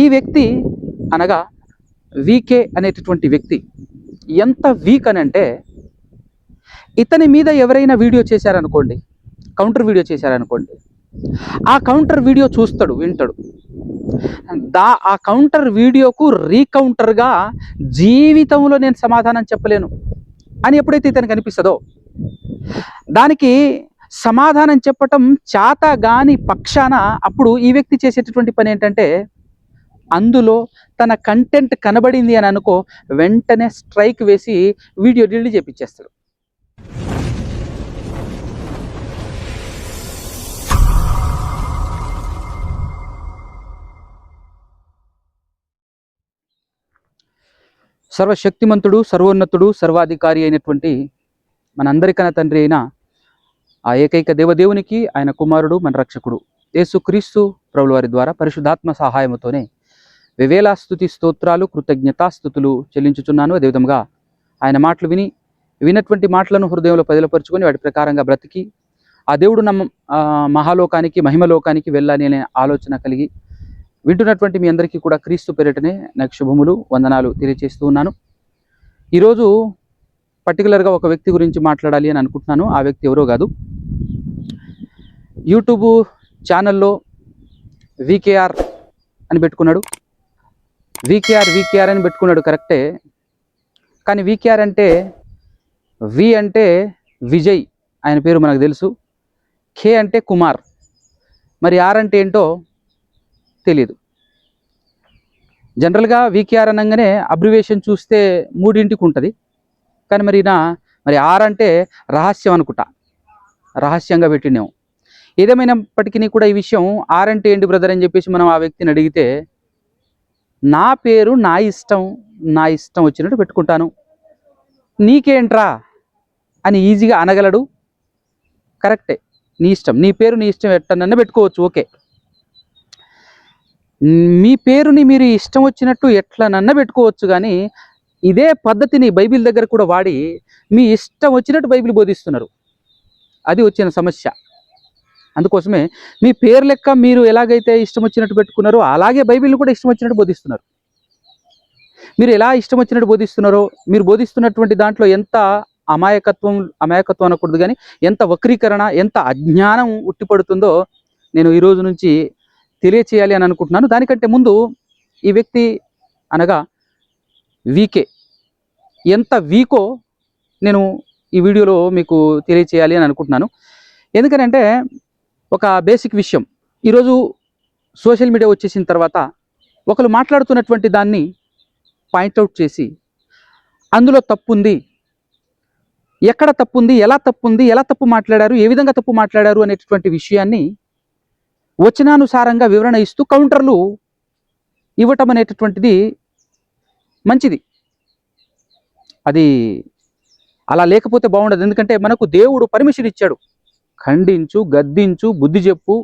ఈ వ్యక్తి అనగా వీకే అనేటటువంటి వ్యక్తి. ఎంత వీక్ అని అంటే ఇతని మీద ఎవరైనా వీడియో చేశారనుకోండి కౌంటర్ వీడియో చేశారనుకోండి ఆ కౌంటర్ వీడియో చూస్తాడు వింటాడు. దా ఆ కౌంటర్ వీడియోకు రీకౌంటర్గా జీవితంలో నేను సమాధానం చెప్పలేను అని ఎప్పుడైతే ఇతనికి అనిపిస్తుందో దానికి సమాధానం చెప్పటం చాత గాని పక్షాన అప్పుడు ఈ వ్యక్తి చేసేటటువంటి పని ఏంటంటే అందులో తన కంటెంట్ కనబడింది అని అనుకో వెంటనే స్ట్రైక్ వేసి వీడియో డిలీట్ చేపించేస్తాడు సర్వశక్తిమంతుడు సర్వోన్నతుడు సర్వాధికారి అయినటువంటి మనందరికన్నా తండ్రి అయిన ఆ ఏకైక దేవదేవునికి ఆయన కుమారుడు మన రక్షకుడు. యేసుక్రీస్తు ప్రభుల వారి ద్వారా పరిశుద్ధాత్మ సహాయముతోనే వివేలా స్థుతి స్తోత్రాలు కృతజ్ఞతాస్థుతులు చెల్లించుచున్నాను. అదేవిధంగా ఆయన మాటలు విని వినటువంటి మాటలను హృదయంలో పదిలపరుచుకొని వాటి ప్రకారంగా బ్రతికి ఆ దేవుడు నమ్మ మహాలోకానికి మహిమలోకానికి వెళ్ళాలి అనే ఆలోచన కలిగి వింటున్నటువంటి మీ అందరికీ కూడా క్రీస్తు పేరిటనే నాకు శుభములు వందనాలు తెలియజేస్తూ ఉన్నాను. ఈరోజు పర్టికులర్గా ఒక వ్యక్తి గురించి మాట్లాడాలి అని అనుకుంటున్నాను. ఆ వ్యక్తి ఎవరో కాదు. యూట్యూబ్ ఛానల్లో వికేఆర్ అని పెట్టుకున్నాడు. వికేఆర్ వికేఆర్ అని పెట్టుకున్నాడు కరెక్టే కానీ వికేఆర్ అంటే వి అంటే విజయ్ ఆయన పేరు మనకు తెలుసు. కే అంటే కుమార్. మరి ఆర్ అంటే ఏంటో తెలియదు జనరల్గా వికేఆర్ అనగానే అబ్రివేషన్ చూస్తే మూడింటికి ఉంటుంది. కానీ మరి నా మరి ఆర్ అంటే రహస్యం అనుకుంటా. రహస్యంగా పెట్టినాము ఏదేమైనప్పటికీ కూడా ఈ విషయం ఆర్ అంటే ఏంటి బ్రదర్ అని చెప్పేసి మనం ఆ వ్యక్తిని అడిగితే నా పేరు నా ఇష్టం నా ఇష్టం వచ్చినట్టు పెట్టుకుంటాను. నీకేంట్రా? అని ఈజీగా అనగలడు. కరెక్టే. నీ ఇష్టం. నీ పేరు నీ ఇష్టం ఎట్టనన్నా పెట్టుకోవచ్చు. ఓకే. మీ పేరుని మీరు ఇష్టం వచ్చినట్టు ఎట్లనన్నా పెట్టుకోవచ్చు కానీ ఇదే పద్ధతిని బైబిల్ దగ్గర కూడా వాడి మీ ఇష్టం వచ్చినట్టు బైబిల్ బోధిస్తున్నారు. అది వచ్చిన సమస్య. అందుకోసమే మీ పేరు లెక్క మీరు ఎలాగైతే ఇష్టం వచ్చినట్టు పెట్టుకున్నారో అలాగే బైబిల్ని కూడా ఇష్టం వచ్చినట్టు బోధిస్తున్నారు. మీరు ఎలా ఇష్టం వచ్చినట్టు బోధిస్తున్నారో మీరు బోధిస్తున్నటువంటి దాంట్లో ఎంత అమాయకత్వం అమాయకత్వం అనకూడదు కానీ ఎంత వక్రీకరణ ఎంత అజ్ఞానం ఉట్టిపడుతుందో నేను ఈరోజు నుంచి తెలియచేయాలి అని అనుకుంటున్నాను. దానికంటే ముందు ఈ వ్యక్తి అనగా వీకే. ఎంత వీకో నేను ఈ వీడియోలో మీకు తెలియచేయాలి అని అనుకుంటున్నాను. ఎందుకనంటే ఒక బేసిక్ విషయం. ఈరోజు సోషల్ మీడియా వచ్చేసిన తర్వాత ఒకరు మాట్లాడుతున్నటువంటి దాన్ని పాయింట్అవుట్ చేసి అందులో తప్పు ఉంది ఎక్కడ తప్పు ఉంది ఎలా తప్పు ఉంది ఎలా తప్పు మాట్లాడారు ఏ విధంగా తప్పు మాట్లాడారు అనేటటువంటి విషయాన్ని వచనానుసారంగా వివరణ ఇస్తూ కౌంటర్లు ఇవ్వటం అనేటటువంటిది మంచిది. అది అలా లేకపోతే బాగుండదు. ఎందుకంటే మనకు దేవుడు పర్మిషన్ ఇచ్చాడు. ఖండించు గద్దించు బుద్ధి చెప్పు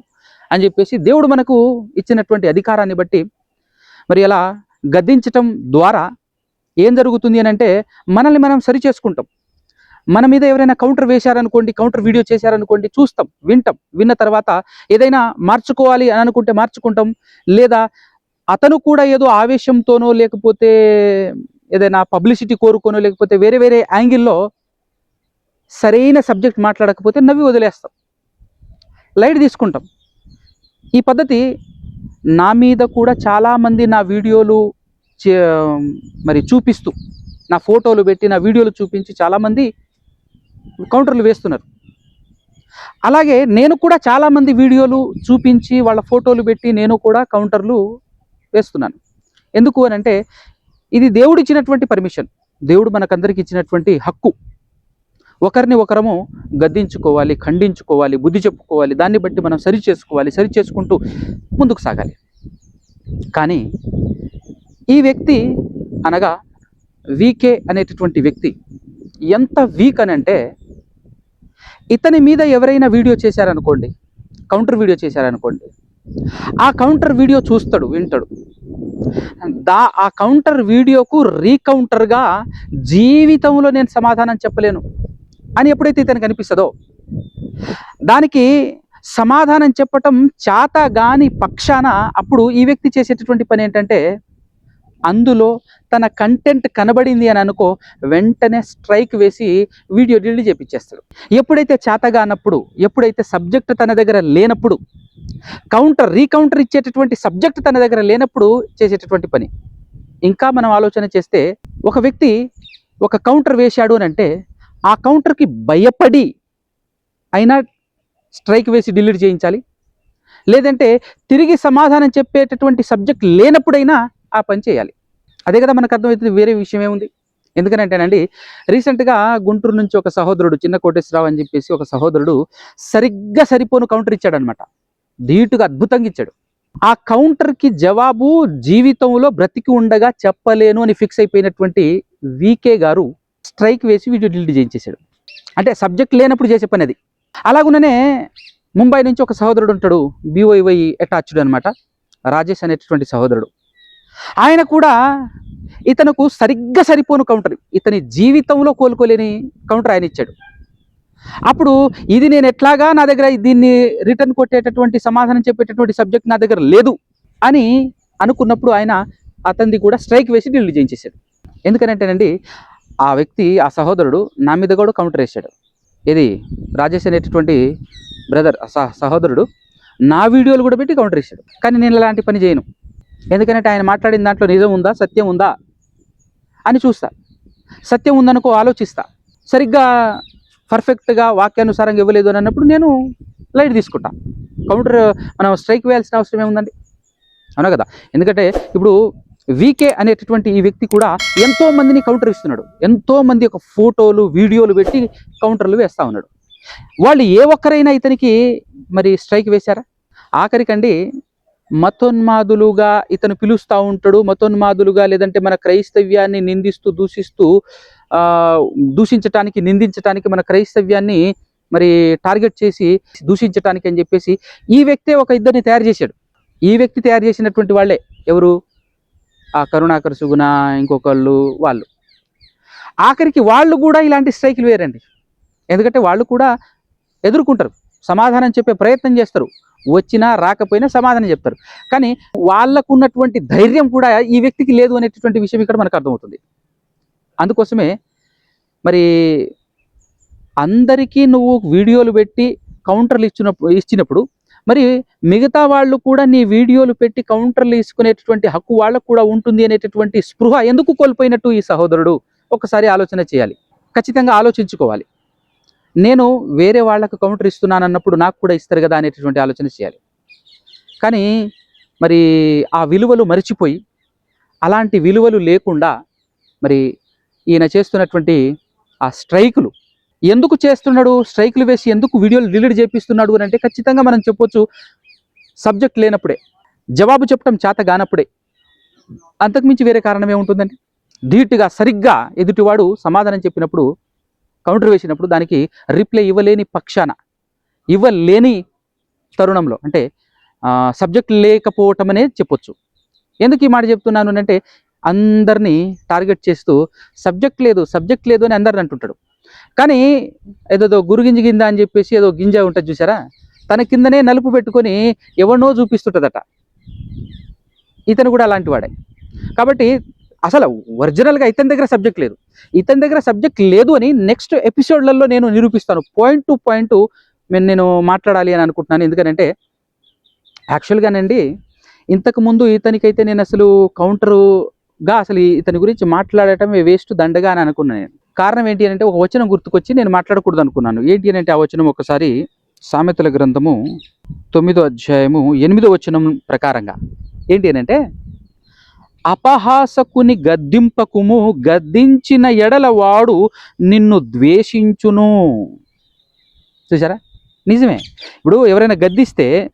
అని చెప్పేసి దేవుడు మనకు ఇచ్చినటువంటి అధికారాన్ని బట్టి మరి అలా గద్దించటం ద్వారా ఏం జరుగుతుంది అని అంటే మనల్ని మనం సరి చేసుకుంటాం. మన మీద ఎవరైనా కౌంటర్ వేశారనుకోండి కౌంటర్ వీడియో చేశారనుకోండి చూస్తాం వింటాం. విన్న తర్వాత ఏదైనా మార్చుకోవాలి అని అనుకుంటే మార్చుకుంటాం. లేదా అతను కూడా ఏదో ఆవేశంతోనో లేకపోతే ఏదైనా పబ్లిసిటీ కోరుకోనో లేకపోతే వేరే వేరే యాంగిల్లో సరైన సబ్జెక్ట్ మాట్లాడకపోతే నవ్వి వదిలేస్తాం. లైట్ తీసుకుంటాం. ఈ పద్ధతి నా మీద కూడా చాలామంది నా వీడియోలు చే- మరి చూపిస్తూ నా ఫోటోలు పెట్టి నా వీడియోలు చూపించి చాలామంది కౌంటర్లు వేస్తున్నారు. అలాగే నేను కూడా చాలామంది వీడియోలు చూపించి వాళ్ళ ఫోటోలు పెట్టి నేను కూడా కౌంటర్లు వేస్తున్నాను. ఎందుకు అని అంటే ఇది దేవుడు ఇచ్చినటువంటి పర్మిషన్. దేవుడు మనకందరికి ఇచ్చినటువంటి హక్కు. ఒకరిని ఒకరము గద్దించుకోవాలి ఖండించుకోవాలి బుద్ధి చెప్పుకోవాలి దాన్ని బట్టి మనం సరి చేసుకోవాలి సరి చేసుకుంటూ ముందుకు సాగాలి. కానీ ఈ వ్యక్తి అనగా వీకే అనేటటువంటి వ్యక్తి ఎంత వీక్ అని అంటే ఇతని మీద ఎవరైనా వీడియో చేశారనుకోండి కౌంటర్ వీడియో చేశారనుకోండి ఆ కౌంటర్ వీడియో చూస్తాడు వింటాడు. దా ఆ కౌంటర్ వీడియోకు రీకౌంటర్గా జీవితంలో నేను సమాధానం చెప్పలేను. అని ఎప్పుడైతే ఇతనికి అనిపిస్తుందో దానికి సమాధానం చెప్పటం చాత గాని పక్షాన అప్పుడు ఈ వ్యక్తి చేసేటటువంటి పని ఏంటంటే అందులో తన కంటెంట్ కనబడింది అని అనుకో వెంటనే స్ట్రైక్ వేసి వీడియో డిలీట్ చేపించేస్తాడు ఎప్పుడైతే చేతగా అన్నప్పుడు ఎప్పుడైతే సబ్జెక్ట్ తన దగ్గర లేనప్పుడు కౌంటర్ రీకౌంటర్ ఇచ్చేటటువంటి సబ్జెక్ట్ తన దగ్గర లేనప్పుడు చేసేటటువంటి పని. ఇంకా మనం ఆలోచన చేస్తే ఒక వ్యక్తి ఒక కౌంటర్ వేశాడు అని అంటే ఆ కౌంటర్కి భయపడి అయినా స్ట్రైక్ వేసి డిలీట్ చేయించాలి. లేదంటే తిరిగి సమాధానం చెప్పేటటువంటి సబ్జెక్ట్ లేనప్పుడైనా ఆ పని చేయాలి. అదే కదా మనకు అర్థమవుతుంది వేరే విషయం ఏముంది ఎందుకనంటేనండి రీసెంట్గా గుంటూరు నుంచి ఒక సహోదరుడు చిన్న కోటేశ్వరరావు అని చెప్పేసి ఒక సహోదరుడు సరిగ్గా సరిపోను కౌంటర్ ఇచ్చాడనమాట ధీటుగా అద్భుతంగా ఇచ్చాడు. ఆ కౌంటర్కి జవాబు జీవితంలో బ్రతికి ఉండగా చెప్పలేను అని ఫిక్స్ అయిపోయినటువంటి వికే గారు స్ట్రైక్ వేసి వీడియో డిలీట్ చేయించేశాడు. అంటే సబ్జెక్ట్ లేనప్పుడు చేసే పని అది. అలాగుననే ముంబై నుంచి ఒక సహోదరుడు ఉంటాడు బీవైవై అటాచ్డ్ అనమాట రాజేష్ అనేటటువంటి సహోదరుడు. ఆయన కూడా ఇతనుకు సరిగ్గా సరిపోను కౌంటర్ ఇతని జీవితంలో కోలుకోలేని కౌంటర్ ఆయన ఇచ్చాడు. అప్పుడు ఇది నేను ఎట్లాగా నా దగ్గర దీన్ని రిటర్న్ కొట్టేటటువంటి సమాధానం చెప్పేటటువంటి సబ్జెక్ట్ నా దగ్గర లేదు అని అనుకున్నప్పుడు ఆయన అతనిది కూడా స్ట్రైక్ వేసి డిలీట్ చేయించేశాడు. ఎందుకనంటేనండి ఆ వ్యక్తి ఆ సహోదరుడు నా మీద కూడా కౌంటర్ వేశాడు. ఇది రాజేష్ అనేటటువంటి బ్రదర్ సహోదరుడు నా వీడియోలు కూడా పెట్టి కౌంటర్ ఇచ్చాడు కానీ నేను ఇలాంటి పని చేయను. ఎందుకంటే ఆయన మాట్లాడిన దాంట్లో నిజం ఉందా సత్యం ఉందా అని చూస్తా. సత్యం ఉందనుకో ఆలోచిస్తా. సరిగ్గా పర్ఫెక్ట్గా వాక్యానుసారంగా ఇవ్వలేదు అని అన్నప్పుడు నేను లైట్ తీసుకుంటా. కౌంటర్ మనం స్ట్రైక్ వేయాల్సిన అవసరం ఏముందండి? అవునా కదా? ఎందుకంటే ఇప్పుడు వీకే అనేటటువంటి ఈ వ్యక్తి కూడా ఎంతో మందిని కౌంటర్ ఇస్తున్నాడు. ఎంతో మంది ఒక ఫోటోలు వీడియోలు పెట్టి కౌంటర్లు వేస్తా ఉన్నాడు. వాళ్ళు ఏ ఒక్కరైనా ఇతనికి మరి స్ట్రైక్ వేశారా? ఆఖరికండి మతోన్మాదులుగా ఇతను పిలుస్తూ ఉంటాడు. మతోన్మాదులుగా లేదంటే మన క్రైస్తవ్యాన్ని నిందిస్తూ దూషిస్తూ దూషించటానికి నిందించటానికి మన క్రైస్తవ్యాన్ని మరి టార్గెట్ చేసి దూషించటానికి అని చెప్పేసి ఈ వ్యక్తే ఒక ఇద్దరిని తయారు చేశాడు. ఈ వ్యక్తి తయారు చేసినటువంటి వాళ్ళే ఎవరు? ఆ కరుణాకర్ సుగుణ ఇంకొకళ్ళు వాళ్ళు. ఆఖరికి వాళ్ళు కూడా ఇలాంటి స్ట్రైకులు వేరండి. ఎందుకంటే వాళ్ళు కూడా ఎదుర్కొంటారు సమాధానం చెప్పే ప్రయత్నం చేస్తారు. వచ్చినా రాకపోయినా సమాధానం చెప్తారు. కానీ వాళ్ళకు ఉన్నటువంటి ధైర్యం కూడా ఈ వ్యక్తికి లేదు అనేటటువంటి విషయం ఇక్కడ మనకు అర్థమవుతుంది. అందుకోసమే మరి అందరికీ నువ్వు వీడియోలు పెట్టి కౌంటర్లు ఇచ్చినప్పుడు ఇచ్చినప్పుడు మరి మిగతా వాళ్ళు కూడా నీ వీడియోలు పెట్టి కౌంటర్లు తీసుకునేటటువంటి హక్కు వాళ్ళకు కూడా ఉంటుంది అనేటటువంటి స్పృహ ఎందుకు కోల్పోయినట్టు ఈ సహోదరుడు? ఒకసారి ఆలోచన చేయాలి. ఖచ్చితంగా ఆలోచించుకోవాలి. నేను వేరే వాళ్ళకు కౌంటర్ ఇస్తున్నాను అన్నప్పుడు నాకు కూడా ఇస్తారు కదా అనేటటువంటి ఆలోచన చేయాలి. కానీ మరి ఆ విలువలు మరిచిపోయి అలాంటి విలువలు లేకుండా మరి ఈయన చేస్తున్నటువంటి ఆ స్ట్రైకులు ఎందుకు చేస్తున్నాడు? స్ట్రైక్లు వేసి ఎందుకు వీడియోలు డిలీట్ చేపిస్తున్నాడు అని అంటే ఖచ్చితంగా మనం చెప్పొచ్చు. సబ్జెక్ట్ లేనప్పుడే. జవాబు చెప్పడం చేత కానప్పుడే. అంతకుమించి వేరే కారణం ఏముంటుందండి? ధీటుగా సరిగ్గా ఎదుటివాడు సమాధానం చెప్పినప్పుడు కౌంటర్ వేసినప్పుడు దానికి రిప్లై ఇవ్వలేని పక్షాన ఇవ్వలేని తరుణంలో అంటే సబ్జెక్ట్ లేకపోవటం అనే చెప్పొచ్చు. ఎందుకు ఈ మాట చెప్తున్నాను అంటే అందరినీ టార్గెట్ చేస్తూ సబ్జెక్ట్ లేదు సబ్జెక్ట్ లేదు అని అందరిని అంటుంటాడు. కానీ ఏదో గురుగింజ గింజ అని చెప్పేసి ఏదో గింజ ఉంటుంది చూసారా తన కిందనే నలుపు పెట్టుకొని ఎవరినో చూపిస్తుంటుందట. ఇతను కూడా అలాంటి వాడే. కాబట్టి అసలు ఒరిజినల్గా ఇతని దగ్గర సబ్జెక్ట్ లేదు. ఇతని దగ్గర సబ్జెక్ట్ లేదు అని నెక్స్ట్ ఎపిసోడ్లలో నేను నిరూపిస్తాను. పాయింట్ టు పాయింట్ నేను నేను మాట్లాడాలి అని అనుకుంటున్నాను. ఎందుకంటే యాక్చువల్గానండి ఇంతకు ముందు ఇతనికైతే నేను అసలు కౌంటరుగా అసలు ఇతని గురించి మాట్లాడటమే వేస్ట్ దండగా అని అనుకున్నాను నేను. కారణం ఏంటి అని అంటే ఒక వచనం గుర్తుకొచ్చి నేను మాట్లాడకూడదు అనుకున్నాను. ఏంటి అని అంటే ఆ వచనం ఒకసారి సామెతల గ్రంథము తొమ్మిదో అధ్యాయము ఎనిమిదో వచనం ప్రకారంగా. ఏంటి అని అంటే అపహాసకుని గద్దింపకుము గద్దించిన ఎడల వాడు నిన్ను ద్వేషించును. చూసారా నిజమే. ఇప్పుడు ఎవరైనా గద్దిస్తే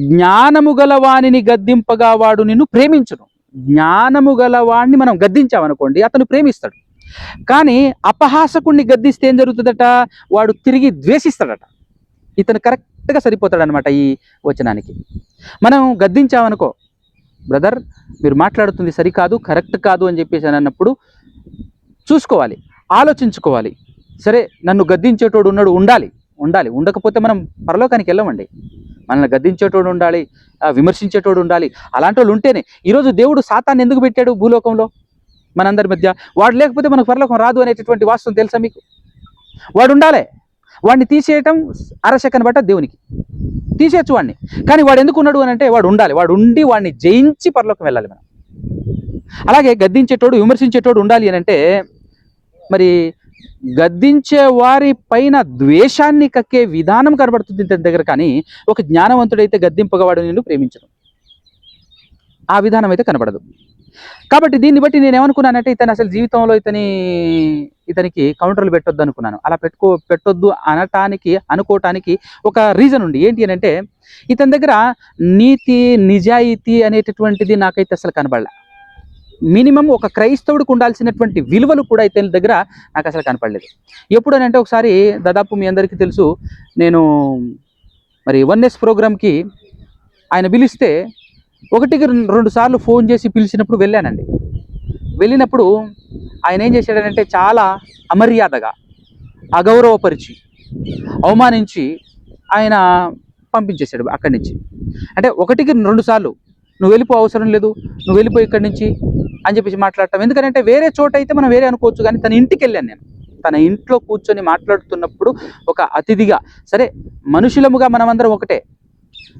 జ్ఞానము గలవాణిని గద్దింపగా వాడు నిన్ను ప్రేమించును. జ్ఞానము గలవాణ్ణి మనం గద్దించామనుకోండి అతను ప్రేమిస్తాడు. కానీ అపహాసకుణ్ణి గద్దిస్తే ఏం జరుగుతుందట? వాడు తిరిగి ద్వేషిస్తాడట. ఇతను కరెక్ట్గా సరిపోతాడనమాట ఈ వచనానికి. మనం గద్దించామనుకో బ్రదర్ మీరు మాట్లాడుతుంది సరికాదు కరెక్ట్ కాదు అని చెప్పేసి అని అన్నప్పుడు చూసుకోవాలి ఆలోచించుకోవాలి. సరే నన్ను గద్దించేటోడు ఉన్నాడు ఉండాలి ఉండాలి. ఉండకపోతే మనం పరలోకానికి వెళ్ళమండి. మనల్ని గద్దించేటోడు ఉండాలి విమర్శించేటోడు ఉండాలి. అలాంటి వాళ్ళు ఉంటేనే. ఈరోజు దేవుడు సాతాన్ని ఎందుకు పెట్టాడు భూలోకంలో? మనందరి మధ్య. వాడు లేకపోతే మనకు పరలోకం రాదు అనేటటువంటి వాస్తవం తెలుసా మీకు? వాడు ఉండాలి. వాడిని తీసేయటం అరశకని బట్ట దేవునికి. తీసేయచ్చు వాడిని. కానీ వాడు ఎందుకు ఉన్నాడు అని అంటే వాడు ఉండాలి. వాడు ఉండి వాడిని జయించి పరలోకం వెళ్ళాలి మనం. అలాగే గద్దించేటోడు విమర్శించేటోడు ఉండాలి అని అంటే మరి గద్దించే వారి పైన ద్వేషాన్ని కక్కే విధానం కనబడుతుంది ఇతని దగ్గర కానీ ఒక జ్ఞానవంతుడైతే గద్దింపగవాడు నిన్ను ప్రేమించడం ఆ విధానం అయితే కనబడదు. కాబట్టి దీన్ని బట్టి నేను ఏమనుకున్నానంటే ఇతను అసలు జీవితంలో ఇతని ఇతనికి కౌంటర్లు పెట్టొద్దు అనుకున్నాను. అలా పెట్టుకో పెట్టొద్దు అనటానికి అనుకోవటానికి ఒక రీజన్ ఉంది. ఏంటి అని అంటే ఇతని దగ్గర నీతి నిజాయితీ అనేటటువంటిది నాకైతే అసలు కనబడలే. మినిమం ఒక క్రైస్తవుడికి ఉండాల్సినటువంటి విలువలు కూడా ఇతని దగ్గర నాకు అసలు కనపడలేదు. ఎప్పుడు అంటే ఒకసారి దాదాపు మీ అందరికీ తెలుసు నేను మరి వన్ఎస్ ప్రోగ్రామ్కి ఆయన పిలిస్తే ఒకటికి రెండు సార్లు ఫోన్ చేసి పిలిచినప్పుడు వెళ్ళానండి. వెళ్ళినప్పుడు ఆయన ఏం చేశాడంటే చాలా అమర్యాదగా అగౌరవపరిచి అవమానించి ఆయన పంపించేశాడు అక్కడి నుంచి. అంటే ఒకటికి రెండు సార్లు నువ్వు వెళ్ళిపో అవసరం లేదు నువ్వు వెళ్ళిపో ఇక్కడి నుంచి అని చెప్పేసి మాట్లాడటం. ఎందుకంటే వేరే చోట అయితే మనం వేరే అనుకోవచ్చు కానీ తన ఇంటికి వెళ్ళాను నేను. తన ఇంట్లో కూర్చొని మాట్లాడుతున్నప్పుడు ఒక అతిథిగా సరే మనుషులముగా మనమందరం ఒకటే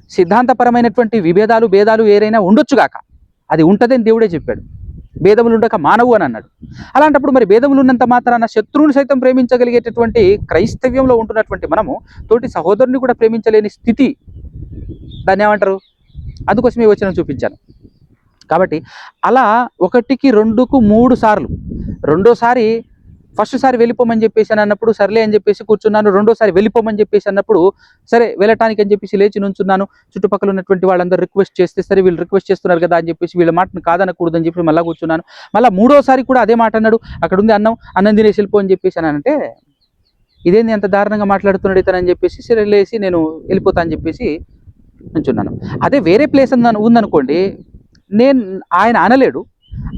సిద్ధాంతపరమైనటువంటి విభేదాలు భేదాలు ఏదైనా ఉండొచ్చుగాక అది ఉంటుందని దేవుడే చెప్పాడు. భేదములు ఉండక మానవు అని అన్నాడు. అలాంటప్పుడు మరి భేదములు ఉన్నంత మాత్రాన శత్రువుని సైతం ప్రేమించగలిగేటటువంటి క్రైస్తవ్యంలో ఉంటున్నటువంటి మనము తోటి సహోదరుని కూడా ప్రేమించలేని స్థితి. దాన్ని ఏమంటారు? అందుకోసమే వచ్చిన చూపించాను. కాబట్టి అలా ఒకటికి రెండుకు మూడు సార్లు. రెండోసారి ఫస్ట్ సారి వెళ్ళిపోమని చెప్పేసి అని అన్నప్పుడు సర్లే అని చెప్పేసి కూర్చున్నాను. రెండోసారి వెళ్ళిపోమని చెప్పేసి అన్నప్పుడు సరే వెళ్ళటానికి అని చెప్పేసి లేచి నుంచున్నాను. చుట్టుపక్కల ఉన్నటువంటి వాళ్ళందరూ రిక్వెస్ట్ చేస్తే సరే వీళ్ళు రిక్వెస్ట్ చేస్తున్నారు కదా అని చెప్పేసి వీళ్ళ మాటను కాదనకూడదని చెప్పి మళ్ళీ కూర్చున్నాను. మళ్ళీ మూడోసారి కూడా అదే మాట అన్నాడు. అక్కడ ఉంది అన్నం అన్నం తినేసి వెళ్ళిపో అని చెప్పేసి అని అంటే ఇదేంది అంత దారుణంగా మాట్లాడుతున్నాడు ఇతనని చెప్పేసి సరే లేచి నేను వెళ్ళిపోతా అని చెప్పేసి నుంచున్నాను. అదే వేరే ప్లేస్ ఉందనుకోండి నేను ఆయన అనలేడు.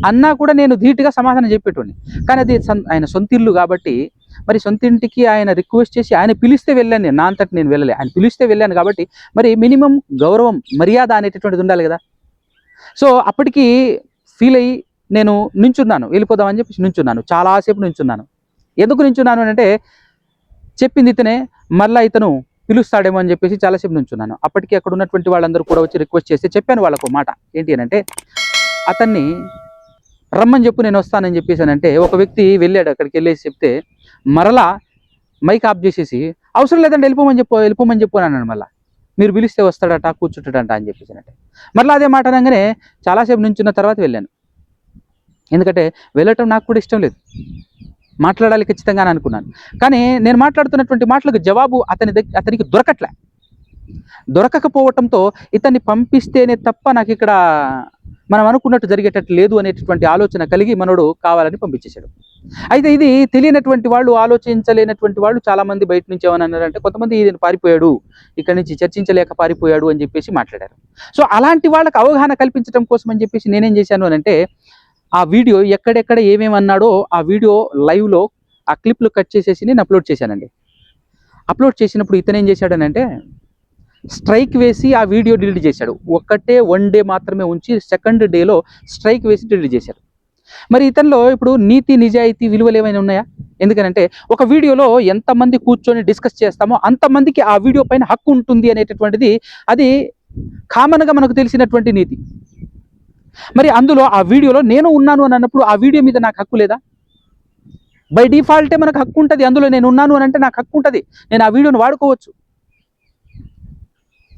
అన్నా కూడా నేను ధీటుగా సమాధానం చెప్పేటోడిని. కానీ అది ఆయన సొంత ఇల్లు కాబట్టి మరి సొంత ఇంటికి ఆయన రిక్వెస్ట్ చేసి ఆయన పిలిస్తే వెళ్ళాను నేను. నా అంతటి నేను వెళ్ళలే. ఆయన పిలిస్తే వెళ్ళాను కాబట్టి మరి మినిమం గౌరవం మర్యాద అనేటటువంటిది ఉండాలి కదా. సో అప్పటికి ఫీల్ అయ్యి నేను నించున్నాను. వెళ్ళిపోదామని చెప్పి నించున్నాను. చాలాసేపు నించున్నాను. ఎందుకు నించున్నాను అంటే చెప్పింది ఇతనే మళ్ళీ ఇతను పిలుస్తాడేమో అని చెప్పేసి చాలాసేపు నుంచున్నాను. అప్పటికి అక్కడ ఉన్నటువంటి వాళ్ళందరూ కూడా వచ్చి రిక్వెస్ట్ చేస్తే చెప్పాను వాళ్ళకు ఒక మాట. ఏంటి అని అంటే అతన్ని రమ్మని చెప్పు నేను వస్తానని చెప్పేసానంటే ఒక వ్యక్తి వెళ్ళాడు అక్కడికి వెళ్ళేసి చెప్తే మరలా మైక్ ఆఫ్ చేసేసి అవసరం లేదంటే వెళ్ళిపోమని చెప్పు వెళ్ళిపోమని చెప్పు మళ్ళీ. మీరు పిలిస్తే వస్తాడట కూర్చుంటాడంట అని చెప్పేసానంటే మరలా అదే మాట అనగానే చాలాసేపు నుంచున్న తర్వాత వెళ్ళాను. ఎందుకంటే వెళ్ళటం నాకు కూడా ఇష్టం లేదు. మాట్లాడాలి ఖచ్చితంగా అని అనుకున్నాను. కానీ నేను మాట్లాడుతున్నటువంటి మాటలకు జవాబు అతని దగ్గర అతనికి దొరకట్లే. దొరకకపోవటంతో ఇతన్ని పంపిస్తేనే తప్ప నాకు ఇక్కడ మనం అనుకున్నట్టు జరిగేటట్టు లేదు అనేటటువంటి ఆలోచన కలిగి మనోడు కావాలని పంపించేశాడు. అయితే ఇది తెలియనటువంటి వాళ్ళు ఆలోచించలేనటువంటి వాళ్ళు చాలా మంది బయట నుంచి ఏమని అన్నారంటే కొంతమంది ఈయన పారిపోయాడు ఇక్కడ నుంచి చర్చించలేక పారిపోయాడు అని చెప్పేసి మాట్లాడారు. సో అలాంటి వాళ్ళకి అవగాహన కల్పించడం కోసం అని చెప్పేసి నేనేం చేశాను అని అంటే ఆ వీడియో ఎక్కడెక్కడ ఏమేమి అన్నాడో ఆ వీడియో లైవ్లో ఆ క్లిప్లు కట్ చేసేసి నేను అప్లోడ్ చేశానండి. అప్లోడ్ చేసినప్పుడు ఇతనేం చేశాడనంటే స్ట్రైక్ వేసి ఆ వీడియో డిలీట్ చేశాడు. ఒక్కటే వన్ డే మాత్రమే ఉంచి సెకండ్ డేలో స్ట్రైక్ వేసి డిలీట్ చేశాడు. మరి ఇతనిలో ఇప్పుడు నీతి నిజాయితీ విలువలు ఏమైనా ఉన్నాయా? ఎందుకనంటే ఒక వీడియోలో ఎంతమంది కూర్చొని డిస్కస్ చేస్తామో అంతమందికి ఆ వీడియో పైన హక్కు ఉంటుంది అనేటటువంటిది అది కామన్గా మనకు తెలిసినటువంటి నీతి. మరి అందులో ఆ వీడియోలో నేను ఉన్నాను అని అన్నప్పుడు ఆ వీడియో మీద నాకు హక్కు లేదా? బై డిఫాల్టే మనకు హక్కు ఉంటుంది. అందులో నేను ఉన్నాను అని అంటే నాకు హక్కు ఉంటుంది. నేను ఆ వీడియోని వాడుకోవచ్చు.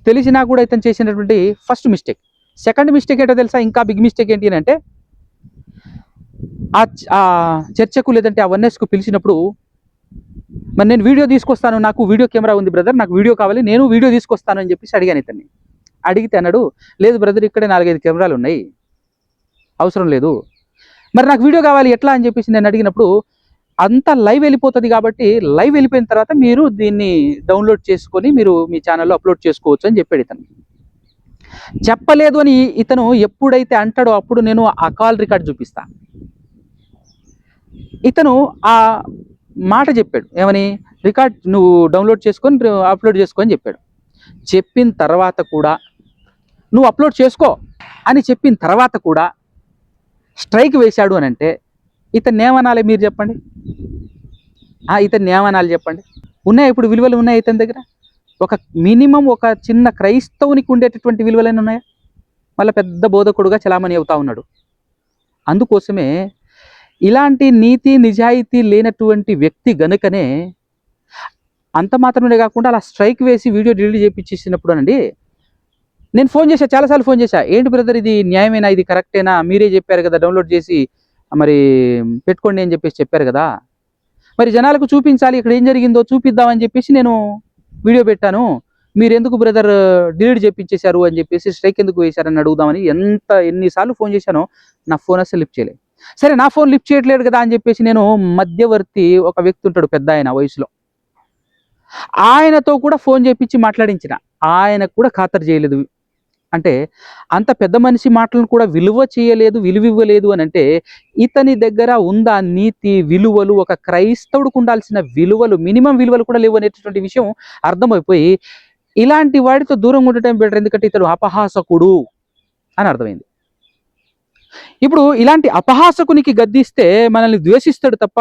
తెలిసినా కూడా ఇతను చేసినటువంటి ఫస్ట్ మిస్టేక్ సెకండ్ మిస్టేక్ ఏంటో తెలుసా? ఇంకా బిగ్ మిస్టేక్ ఏంటి అంటే ఆ ఆ చర్చకు లేదంటే ఆ వన్నెస్కు పిలిచినప్పుడు మరి నేను వీడియో తీసుకొస్తాను నాకు వీడియో కెమెరా ఉంది బ్రదర్ నాకు వీడియో కావాలి నేను వీడియో తీసుకొస్తాను అని చెప్పేసి అడిగాను ఇతన్ని. అడిగితే అన్నాడు లేదు బ్రదర్ ఇక్కడే నాలుగైదు కెమెరాలు ఉన్నాయి. అవసరం లేదు. మరి నాకు వీడియో కావాలి ఎట్లా? అని చెప్పేసి నేను అడిగినప్పుడు అంతా లైవ్ వెళ్ళిపోతుంది కాబట్టి లైవ్ వెళ్ళిపోయిన తర్వాత మీరు దీన్ని డౌన్లోడ్ చేసుకొని మీరు మీ ఛానల్లో అప్లోడ్ చేసుకోవచ్చు అని చెప్పాడు ఇతను. చెప్పలేదు అని ఇతను ఎప్పుడైతే అంటాడో అప్పుడు నేను ఆ కాల్ రికార్డ్ చూపిస్తా. ఇతను ఆ మాట చెప్పాడు. ఏమని? రికార్డ్ నువ్వు డౌన్లోడ్ చేసుకొని అప్లోడ్ చేసుకో అని చెప్పాడు. చెప్పిన తర్వాత కూడా నువ్వు అప్లోడ్ చేసుకో అని చెప్పిన తర్వాత కూడా స్ట్రైక్ వేశాడు అని అంటే ఇతన్ని ఏమనాలి మీరు చెప్పండి? ఇతన్ని ఏమనాలి చెప్పండి? ఉన్నాయి ఇప్పుడు విలువలు ఉన్నాయి ఇతని దగ్గర? ఒక మినిమం ఒక చిన్న క్రైస్తవునికి ఉండేటటువంటి విలువలైనా ఉన్నాయా? మళ్ళీ పెద్ద బోధకుడుగా చలామణి అవుతా ఉన్నాడు. అందుకోసమే ఇలాంటి నీతి నిజాయితీ లేనటువంటి వ్యక్తి గనుకనే అంత మాత్రమే కాకుండా అలా స్ట్రైక్ వేసి వీడియో డిలీట్ చేయించేసినప్పుడు అండి నేను ఫోన్ చేశా చాలాసార్లు ఫోన్ చేశా. ఏంటి బ్రదర్ ఇది న్యాయమేనా? ఇది కరెక్టేనా? మీరే చెప్పారు కదా డౌన్లోడ్ చేసి మరి పెట్టుకోండి అని చెప్పేసి చెప్పారు కదా. మరి జనాలకు చూపించాలి ఇక్కడ ఏం జరిగిందో చూపిద్దామని చెప్పేసి నేను వీడియో పెట్టాను. మీరు ఎందుకు బ్రదర్ డిలీట్ చేపించేశారు అని చెప్పేసి స్ట్రైక్ ఎందుకు వేశారని అడుగుదామని ఎంత ఎన్నిసార్లు ఫోన్ చేశానో నా ఫోన్ అసలు లిఫ్ట్ చేయలేదు. సరే నా ఫోన్ లిఫ్ట్ చేయట్లేదు కదా అని చెప్పేసి నేను మధ్యవర్తి ఒక వ్యక్తి ఉంటాడు పెద్ద ఆయన వయసులో. ఆయనతో కూడా ఫోన్ చేపించి మాట్లాడించిన. ఆయనకు కూడా ఖాతరు చేయలేదు. అంటే అంత పెద్ద మనిషి మాటలను కూడా విలువ చేయలేదు విలువ ఇవ్వలేదు అని అంటే ఇతని దగ్గర ఉందా నీతి విలువలు ఒక క్రైస్తవుడికి ఉండాల్సిన విలువలు మినిమం విలువలు కూడా లేవు అనేటటువంటి విషయం అర్థమైపోయి ఇలాంటి వాడితో దూరంగా ఉండటం బెటర్ ఎందుకంటే ఇతడు అపహాసకుడు అని అర్థమైంది. ఇప్పుడు ఇలాంటి అపహాసకునికి గద్దిస్తే మనల్ని ద్వేషిస్తాడు తప్ప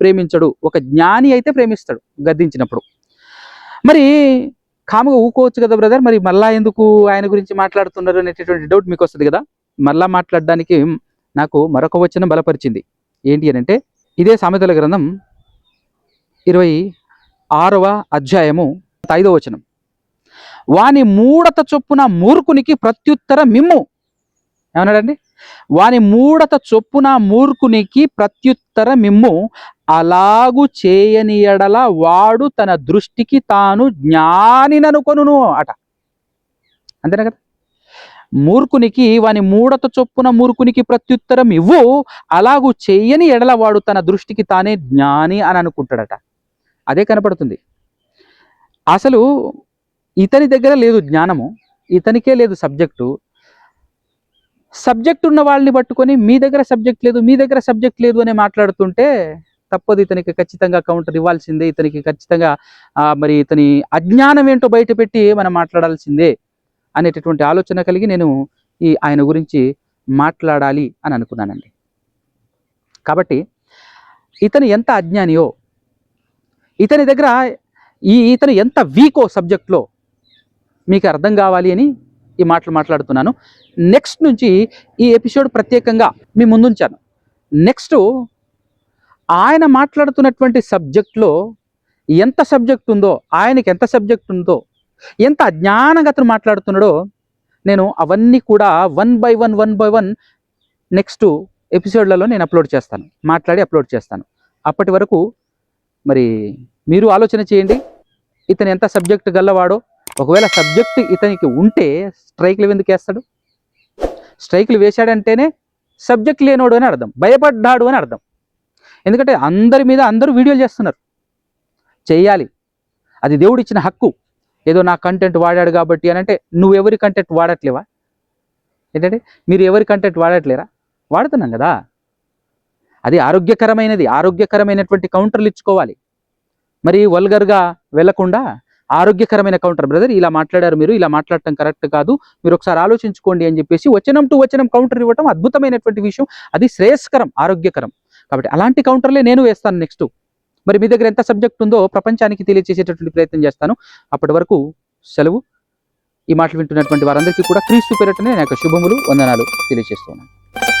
ప్రేమించడు. ఒక జ్ఞాని అయితే ప్రేమిస్తాడు గద్దించినప్పుడు. మరి కాముగా ఊకోవచ్చు కదా బ్రదర్ మరి మళ్ళా ఎందుకు ఆయన గురించి మాట్లాడుతున్నారు అనేటటువంటి డౌట్ మీకు వస్తుంది కదా? మళ్ళా మాట్లాడడానికి నాకు మరొక వచనం బలపరిచింది. ఏంటి అని అంటే ఇదే సామెతల గ్రంథం ఇరవై ఆరవ అధ్యాయము ఐదవ వచనం. వాని మూడత చొప్పున మూర్ఖునికి ప్రత్యుత్తర మిమ్ము ఏమన్నాడండి? వాని మూడత చొప్పున మూర్ఖునికి ప్రత్యుత్తరమిమ్ము అలాగు చేయని ఎడల వాడు తన దృష్టికి తాను జ్ఞానిననుకొనును అట. అంతేనా కదా? మూర్ఖునికి వాని మూడత చొప్పున మూర్ఖునికి ప్రత్యుత్తరం ఇవ్వు. అలాగు చెయ్యని ఎడల వాడు తన దృష్టికి తానే జ్ఞాని అని అనుకుంటాడట. అదే కనపడుతుంది. అసలు ఇతని దగ్గర లేదు జ్ఞానము ఇతనికే లేదు సబ్జెక్టు సబ్జెక్ట్ ఉన్న వాళ్ళని పట్టుకొని మీ దగ్గర సబ్జెక్ట్ లేదు మీ దగ్గర సబ్జెక్ట్ లేదు అని మాట్లాడుతుంటే తప్పదు ఇతనికి ఖచ్చితంగా కౌంటర్ ఇవ్వాల్సిందే ఇతనికి ఖచ్చితంగా మరి ఇతని అజ్ఞానం ఏంటో బయటపెట్టి మనం మాట్లాడాల్సిందే అనేటటువంటి ఆలోచన కలిగి నేను ఈ ఆయన గురించి మాట్లాడాలి అని అనుకున్నానండి. కాబట్టి ఇతను ఎంత అజ్ఞానియో ఇతని దగ్గర ఈ ఇతను ఎంత వీకో సబ్జెక్ట్లో మీకు అర్థం కావాలి అని ఈ మాటలు మాట్లాడుతున్నాను. నెక్స్ట్ నుంచి ఈ ఎపిసోడ్ ప్రత్యేకంగా మీ ముందుంచాను. నెక్స్ట్ ఆయన మాట్లాడుతున్నటువంటి సబ్జెక్ట్లో ఎంత సబ్జెక్ట్ ఉందో ఆయనకి ఎంత సబ్జెక్ట్ ఉందో ఎంత అజ్ఞానంగా అతను మాట్లాడుతున్నాడో నేను అవన్నీ కూడా one by one one by one next ఎపిసోడ్లలో నేను అప్లోడ్ చేస్తాను. మాట్లాడి అప్లోడ్ చేస్తాను. అప్పటి వరకు మరి మీరు ఆలోచన చేయండి. ఇతను ఎంత సబ్జెక్ట్ గల్లవాడో ఒకవేళ సబ్జెక్ట్ ఇతనికి ఉంటే స్ట్రైక్లు ఎందుకు వేస్తాడు? స్ట్రైక్లు వేశాడంటేనే సబ్జెక్ట్ లేనోడు అని అర్థం భయపడ్డాడు అని అర్థం. ఎందుకంటే అందరి మీద అందరూ వీడియోలు చేస్తున్నారు. చేయాలి. అది దేవుడిచ్చిన హక్కు. ఏదో నా కంటెంట్ వాడాడు కాబట్టి అని అంటే నువ్వు ఎవరి కంటెంట్ వాడట్లేవా? ఏంటంటే మీరు ఎవరి కంటెంట్ వాడట్లేరా? వాడుతున్నాం కదా. అది ఆరోగ్యకరమైనది ఆరోగ్యకరమైనటువంటి కౌంటర్లు ఇచ్చుకోవాలి. మరి వల్గర్గా వెళ్ళకుండా ఆరోగ్యకరమైన కౌంటర్ బ్రదర్ ఇలా మాట్లాడారు మీరు ఇలా మాట్లాడటం కరెక్ట్ కాదు. మీరు ఒకసారి ఆలోచించుకోండి అని చెప్పేసి వచనం టు వచనం కౌంటర్ ఇవ్వటం అద్భుతమైనటువంటి విషయం. అది శ్రేయస్కరం ఆరోగ్యకరం. కాబట్టి అలాంటి కౌంటర్లే నేను వేస్తాను నెక్స్ట్ మరి మీ దగ్గర ఎంత సబ్జెక్ట్ ఉందో ప్రపంచానికి తెలియజేసేటటువంటి ప్రయత్నం చేస్తాను. అప్పటి వరకు సెలవు. ఈ మాటలు వింటున్నటువంటి వారందరికీ కూడా క్రీస్తు పేరటనే నా యొక్క శుభములు వందనాలు తెలియజేస్తున్నాను.